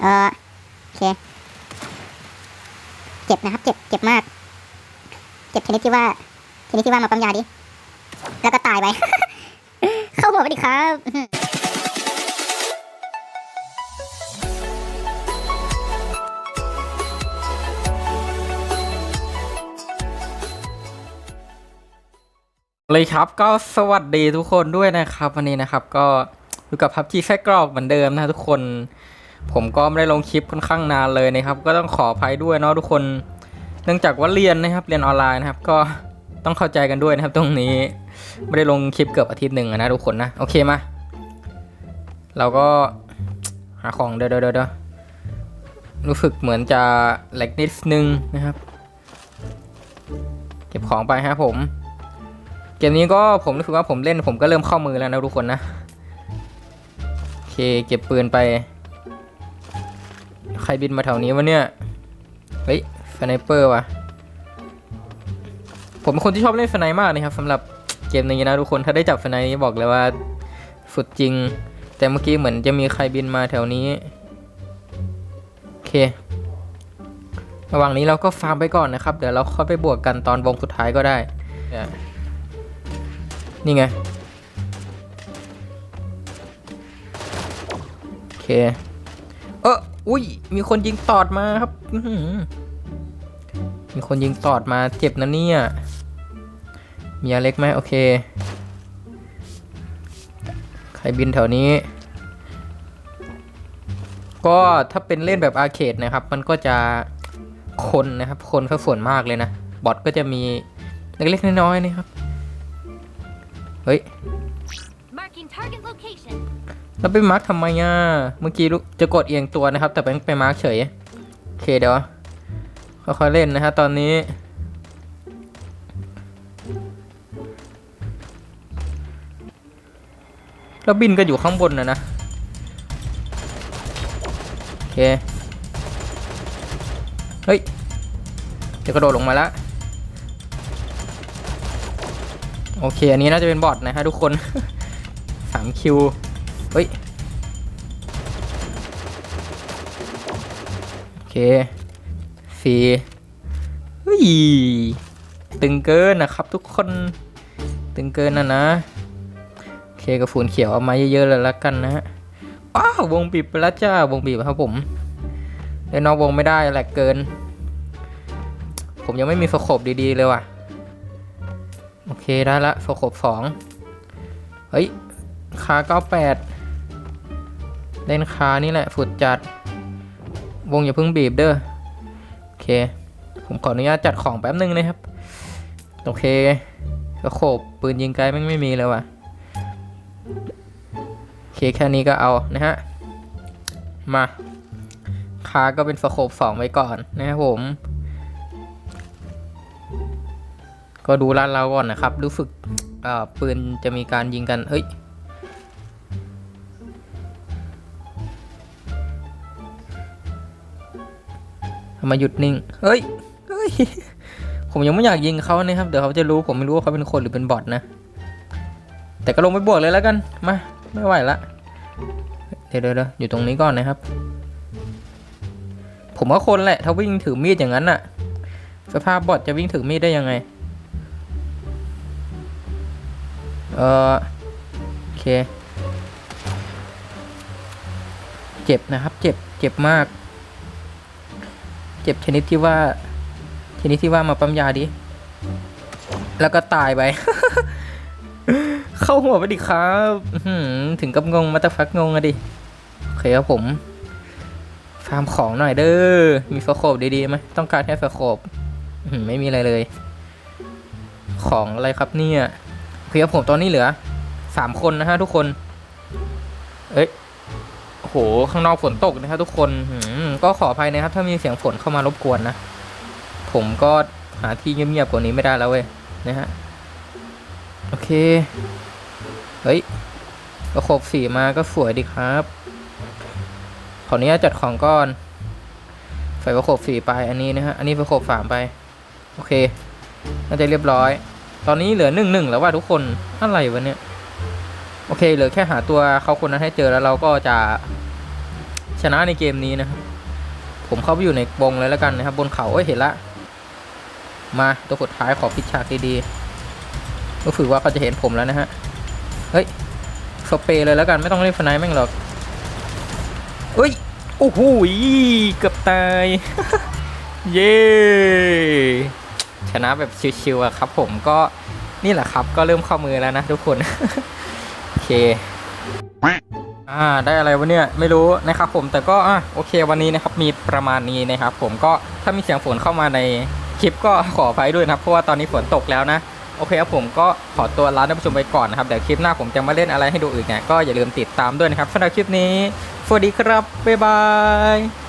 เออโอเค เจ็บนะครับ เจ็บ เจ็บมาก เจ็บชนิดที่ว่าชนิดที่ว่ามาปั๊มยาดิ แล้วก็ตายไป เข้าหัวไปดิครับเลยครับก็สวัสดีทุกคนด้วยนะครับ วันนี้นะครับ ก็อยู่กับพับจีไส้กรอกเหมือนเดิมนะทุกคน ผมก็ไม่ได้ลงคลิปค่อนข้างนานเลยนะครับ ก็ต้องขออภัยด้วยเนาะทุกคน เนื่องจากว่าเรียนนะครับ เรียนออนไลน์นะครับ ก็ต้องเข้าใจกันด้วยนะครับ ตรงนี้ไม่ได้ลงคลิปเกือบอาทิตย์หนึ่งนะทุกคนนะ โอเคมา เราก็หาของเดี๋ยวเดี๋ยวเดรู้สึกเหมือนจะแหลกนิดนึงนะครับ เก็บของไปฮะผม เกมนี้ก็ผมรู้สึกว่าผมเล่นผมก็เริ่มเข้ามือแล้วนะทุกคนนะ โอเค เก็บปืนไป ใครบินมาแถวนี้วะเนี่ย เฮ้ยสไนเปอร์ว่ะ ผมเป็นคนที่ชอบเล่นสไนมากนะครับสำหรับเกมนี้นะทุกคนถ้าได้จับสไนนี้บอกเลยว่าสุดจริง แต่เมื่อกี้เหมือนจะมีใครบินมาแถวนี้ โอเค ระหว่างนี้เราก็ฟาร์มไปก่อนนะครับ เดี๋ยวเราค่อยไปบวกกันตอนวงสุดท้ายก็ได้ นี่ไง โอเค อุ้ย มีคนยิงตอดมาครับมีคนยิงตอดมาเจ็บนะเนี่ย มีอะไรเล็กไหมโอเค ใครบินแถวนี้ ก็ถ้าเป็นเล่นแบบอาร์เคดนะครับ มันก็จะคนนะครับ คนเขาส่วนมากเลยนะ บอทก็จะมีเล็กๆน้อยๆนะครับ เฮ้ย แล้วไปมาร์กทำไมอะ เมื่อกี้ลูกจะกดเอียงตัวนะครับ แต่ไปไปมาร์กเฉย โอเคเดี๋ยวค่อยๆเล่นนะฮะตอนนี้ แล้วบินก็อยู่ข้างบนนะนะ โอเค เฮ้ย จะกระโดดลงมาแล้ว โอเค อันนี้น่าจะเป็นบอทนะฮะทุกคนสามคิว เฮ้ย โอเคสี่เฮ้ย ตึงเกินนะครับทุกคน ตึงเกินนะนะ โอเคกระฟูนเขียวเอามาเยอะๆเลยละกันนะฮะว้าววงบีบไปแล้วจ้าวงบีบครับผมเล่นนอกวงไม่ได้แหลกเกิน ผมยังไม่มีสโคบดีๆเลยว่ะ โอเคได้ละสโคบสองเฮ้ยคา98 เล่นคานี่แหละฝุดจัด วงอย่าเพิ่งบีบเด้อโอเค ผมขออนุญาตจัดของแป๊บนึงนะครับ โอเคกระโขบปืนยิงไกลแม่ไม่มีเลยว่ะโอเคแค่นี้ก็เอานะฮะ มาคาก็เป็นสโคบสองไว้ก่อนนะครับผม ก็ดูร้านเราก่อนนะครับ รู้สึกปืนจะมีการยิงกันเฮ้ย ทำไมหยุดนิ่ง เฮ้ย เฮ้ย ผมยังไม่อยากยิงเขานะครับ เดี๋ยวเขาจะรู้ผมไม่รู้ว่าเขาเป็นคนหรือเป็นบอทนะ แต่ก็ลงไปบวกเลยแล้วกัน มา ไม่ไหวละ เดี๋ยวเดี๋ยวเดี๋ยวอยู่ตรงนี้ก่อนนะครับ ผมว่าคนแหละ ถ้าวิ่งถือมีดอย่างนั้นน่ะ สภาพบอทจะวิ่งถือมีดได้ยังไง เออโอเค เจ็บนะครับ เจ็บ เจ็บมาก เจ็บชนิดที่ว่าชนิดที่ว่ามาปั๊มยาดิ แล้วก็ตายไป เข้าหัวไปดิครับถึงกับงงมาตะฟักงงอะดิ โอเคครับผม ฟาร์มของหน่อยเด้อ มีสโคบดีๆไหมต้องการแค่สโคบไม่มีอะไรเลย ของอะไรครับเนี่ยโอเคครับผมตอนนี้เหลือสามคนนะฮะทุกคน เอ้ยโห ข้างนอกฝนตกนะครับทุกคนหื ก็ขออภัยนะครับ ถ้ามีเสียงฝนเข้ามารบกวนนะ ผมก็หาที่เงียบๆกว่านี้ไม่ได้แล้วเว้ยนะฮะ โอเค เฮ้ยประโคบสีมาก็สวยดีครับขออนุญาตจัดของก่อน ใส่ประโคบสีไปอันนี้นะฮะ อันนี้ประโคบสามไป โอเค น่าจะเรียบร้อย ตอนนี้เหลือหนึ่งหนึ่งแล้วว่าทุกคน อะไรวะเนี่ย โอเค เหลือแค่หาตัวเขาคนนั้นให้เจอแล้วเราก็จะชนะในเกมนี้นะครับ ผมเข้าไปอยู่ในวงเลยแล้วกันนะครับ บนเขาเอ้ยเห็นละ มาตัวสุดท้ายขอพิชฉากดีๆรู้สึกว่าเขาจะเห็นผมแล้วนะฮะเฮ้ยสเปรย์เลยแล้วกันไม่ต้องเล่นฟนายแม่งหรอกเอ้ยโอ้โหเกือบตาย เย้ชนะแบบชิวๆอะครับ ผมก็นี่แหละครับ ก็เริ่มเข้ามือแล้วนะทุกคน โอเค อ่าได้อะไรวะเนี่ยไม่รู้นะครับผมแต่ก็อะโอเควันนี้นะครับมีประมาณนี้นะครับผมก็ถ้ามีเสียงฝนเข้ามาในคลิปก็ขออภัยด้วยนะครับเพราะว่าตอนนี้ฝนตกแล้วนะโอเคครับผมก็ขอตัวลาท่านผู้ชมไปก่อนนะครับเดี๋ยวคลิปหน้าผมจะมาเล่นอะไรให้ดูอีกเนี่ยก็อย่าลืมติดตามด้วยนะครับสำหรับคลิปนี้สวัสดีครับบ๊ายบาย